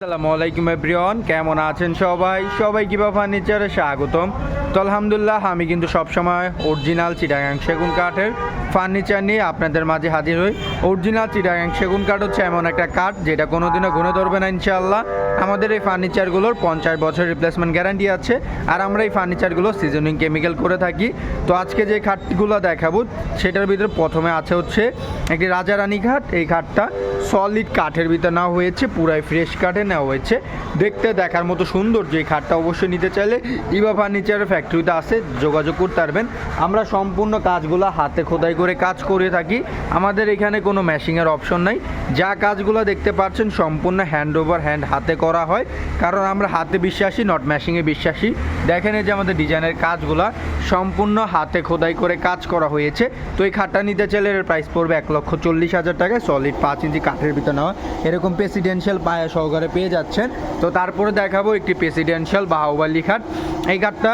আসসালামু আলাইকুম এভরিওয়ান, কেমন আছেন সবাই? সবাই কিবা ফার্নিচারে স্বাগতম। তো আলহামদুলিল্লাহ, আমি কিন্তু সবসময় অরিজিনাল চিটাগাং সেগুন কাঠের ফার্নিচার নিয়ে আপনাদের মাঝে হাজির হই। অরিজিনাল চিটাগাং সেগুন কাঠ হচ্ছে এমন একটা কাঠ, যেটা কোনোদিনও গুনে ধরবে না ইনশাআল্লাহ। আমাদের এই ফার্নিচারগুলোর পঞ্চাশ বছর রিপ্লেসমেন্ট গ্যারান্টি আছে, আর আমরা এই ফার্নিচারগুলো সিজনিং কেমিক্যাল করে থাকি। তো আজকে যে খাটগুলো দেখাবো, সেটার ভিতরে প্রথমে আছে হচ্ছে একটি রাজারানী ঘাট। এই ঘাটটা সলিড কাঠের ভিতরে নেওয়া হয়েছে, পুরাই ফ্রেশ কাঠে নেওয়া হয়েছে। দেখতে, দেখার মতো সুন্দর যে খাটটা অবশ্যই নিতে চাইলে ইভা ফার্নিচারের ফ্যাক্টরিতে আসে, যোগাযোগ করতে পারবেন। আমরা সম্পূর্ণ কাজগুলো হাতে খোদাই করে কাজ করে থাকি। আমাদের এখানে কোনো ম্যাশিংয়ের অপশন নাই। যা কাজগুলো দেখতে পাচ্ছেন সম্পূর্ণ হ্যান্ড ওভার হ্যান্ড হাতে করা হয়। কারণ আমরা হাতে বিশ্বাসী নট ম্যাশিংয়ে বিশ্বাসী। দেখেন যে আমাদের ডিজাইনের কাজগুলো সম্পূর্ণ হাতে খোদাই করে কাজ করা হয়েছে। তো এই খাটটা নিতে চাইলে এর প্রাইস পড়বে এক লক্ষ চল্লিশ হাজার টাকায় সলিড পাঁচ ইঞ্চি কাঠের ভিতরে নেওয়া এরকম প্রেসিডেন্সিয়াল পায়া সহকারে পেয়ে যাচ্ছেন। তো তারপরে দেখাবো একটি প্রেসিডেন্সিয়াল বাহুবালি খাট। এই খাটটা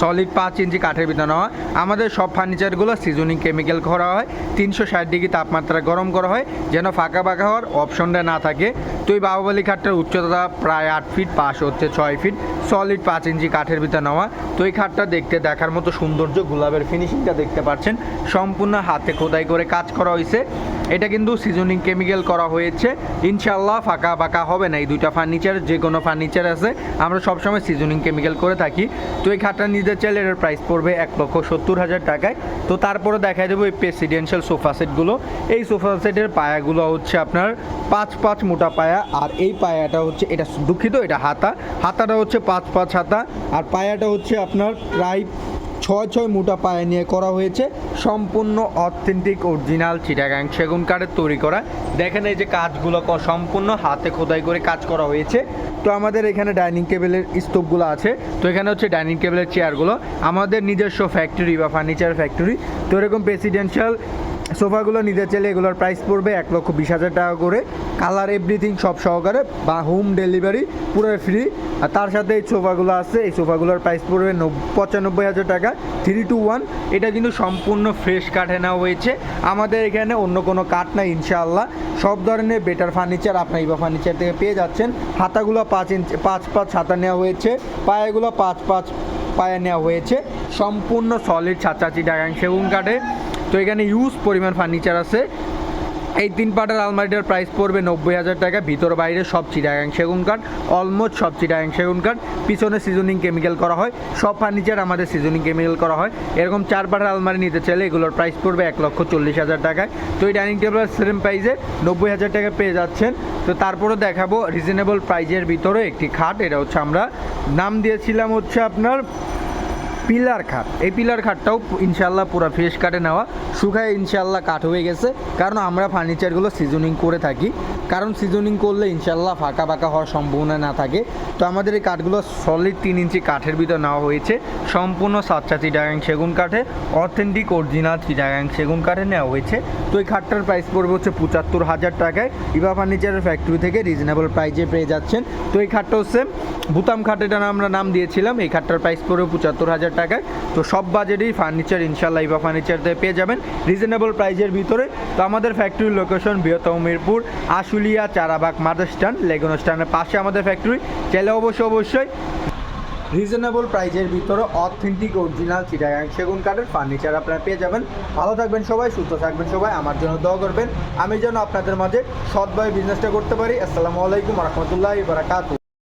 সলিড পাঁচ ইঞ্চি কাঠের ভিতরে নেওয়া আমাদের সব ফার্নিচারগুলো সিজনিং কেমিক্যাল করা হয়। তিনশো ষাট ডিগ্রি তাপমাত্রা গরম করা হয়, যেন ফাঁকা ফাঁকা হওয়ার অপশনটা না থাকে। তো এই বাহুবলী খাটটার উচ্চতা প্রায় আট ফিট পাশ হচ্ছে ছয় ফিট সলিড পাঁচ ইঞ্চি কাঠের ভিতরে নেওয়া তো এই খাটটা দেখতে, দেখার মতো সৌন্দর্য, গোলাপের ফিনিশিংটা দেখতে পাচ্ছেন। সম্পূর্ণ হাতে খোদাই করে কাজ করা হয়েছে এটা কিন্তু সিজনিং কেমিক্যাল করা হয়েছে। ইনশাল্লাহ ফাঁকা ফাঁকা হবে না। এই দুইটা ফার্নিচার যে কোনো ফার্নিচার আছে, আমরা সবসময় সিজনিং কেমিক্যাল করে থাকি। তো এই খাটটা নিতে চাইলে এর প্রাইস পড়বে এক লক্ষ সত্তর হাজার টাকায়। তো তারপরে দেখা যাবে এই প্রেসিডেন্সিয়াল সোফা সেটগুলো এই সোফা সেটের পায়াগুলো হচ্ছে আপনার পাঁচ পাঁচ মোটা পায়া। আর এই পায়াটা হচ্ছে, এটা দুঃখিত, এটা হাতা। হাতাটা হচ্ছে পাঁচ পাঁচ হাতা। আর পায়াটা হচ্ছে আপনার প্রায় ছয় ছয় মোটা পায়ে নিয়ে করা হয়েছে। সম্পূর্ণ অথেন্টিক অরিজিনাল চিটাগাং সেগুন কাঠের তৈরি করা। দেখেন এই যে কাজগুলো সম্পূর্ণ হাতে খোদাই করে কাজ করা হয়েছে। তো আমাদের এখানে ডাইনিং টেবিলের স্তূপগুলো আছে। তো এখানে হচ্ছে ডাইনিং টেবিলের চেয়ারগুলো আমাদের নিজস্ব ফ্যাক্টরি বা ফার্নিচার ফ্যাক্টরি তো এরকম প্রেসিডেন্সিয়াল সোফাগুলো নিতে চাইলে এগুলোর প্রাইস পড়বে এক লক্ষ বিশ হাজার টাকা করে। কালার এভরিথিং সব সহকারে বা হোম ডেলিভারি পুরো ফ্রি আর তার সাথে এই সোফাগুলো আছে, এই সোফাগুলোর প্রাইস পড়বে নব- পঁচানব্বই হাজার টাকা থ্রি টু ওয়ান এটা কিন্তু সম্পূর্ণ ফ্রেশ কাঠে নেওয়া হয়েছে। আমাদের এখানে অন্য কোনো কাঠ নাই, ইনশাআল্লাহ। সব ধরনের বেটার ফার্নিচার আপনার ইবা ফার্নিচার থেকে পেয়ে যাচ্ছেন। হাতাগুলো পাঁচ ইঞ্চ পাঁচ পাঁচ হাতা নেওয়া হয়েছে। পায়াগুলো পাঁচ পাঁচ পায়ে নেওয়া হয়েছে। সম্পূর্ণ সলিড ছাচাচি ডাগাং সেগুন কাঠে তো এখানে ইউজ পরিমাণ ফার্নিচার আছে। এই তিন পাটের আলমারিটার প্রাইস পড়বে নব্বই হাজার টাকা। ভিতর বাইরে সব চিটাগাং সেগুন কাঠ অলমোস্ট সব চিটাগাং সেগুন কাঠ। পিছনে সিজনিং কেমিক্যাল করা হয়। সব ফার্নিচার আমাদের সিজনিং কেমিক্যাল করা হয়। এরকম চার পাটের আলমারি নিতে চাইলে এগুলোর প্রাইস পড়বে এক লক্ষ চল্লিশ হাজার টাকায়। তো এই ডাইনিং টেবিলের সেম প্রাইসে নব্বই হাজার টাকা পেয়ে যাচ্ছেন। তো তারপরে দেখাবো রিজনেবল প্রাইজের ভিতরে একটি খাট। এটা হচ্ছে আমরা নাম দিয়েছিলাম হচ্ছে আপনার পিলার খাট। এই পিলার খাটটাও ইনশাল্লাহ পুরো ফ্রেশ কাটে নেওয়া। শুকায় ইনশাল্লাহ কাঠ হয়ে গেছে। কারণ আমরা ফার্নিচারগুলো সিজনিং করে থাকি। কারণ সিজনিং করলে ইনশাল্লাহ ফাঁকা ফাঁকা হওয়ার সম্ভাবনা না থাকে। তো আমাদের এই কাঠগুলো সলিড তিন ইঞ্চি কাঠের ভিতর নেওয়া হয়েছে। সম্পূর্ণ সাতটা চিটাগাং সেগুন কাঠে অথেন্টিক অরিজিনাল চিটাগাং সেগুন কাঠে নেওয়া হয়েছে। তো এই খাটটার প্রাইস পড়বে হচ্ছে পঁচাত্তর হাজার টাকায়। ইভা ফার্নিচারের ফ্যাক্টরি থেকে রিজনেবল প্রাইজে পেয়ে যাচ্ছেন। তো এই খাটটা হচ্ছে বুতাম খাট এটা আমরা নাম দিয়েছিলাম। এই খাটটার প্রাইস পড়বে পঁচাত্তর হাজার টাকায়। তো সব বাজেটেই ফার্নিচার ইনশাল্লাহ ইভা ফার্নিচার থেকে পেয়ে যাবেন। রিজনেবল প্রাইজের ভিতরে। তো আমাদের ফ্যাক্টরির লোকেশন বৃহত্তম Mirpur, Ashulia, Charabag mother stand lagoon স্ট্যান্ডের পাশে আমাদের ফ্যাক্টরি চাইলে অবশ্যই অবশ্যই রিজনেবল প্রাইজের ভিতরে অথেন্টিক অরিজিনাল চিটাগাং সেগুন কাঠের ফার্নিচার আপনারা পেয়ে যাবেন। ভালো থাকবেন সবাই, সুস্থ থাকবেন সবাই। আমার জন্য দোয়া করবেন। আমি যেন আপনাদের মাঝে সৎভাবে বিজনেসটা করতে পারি। আসসালামু আলাইকুম রহমতুল্লাহ বারাকাতু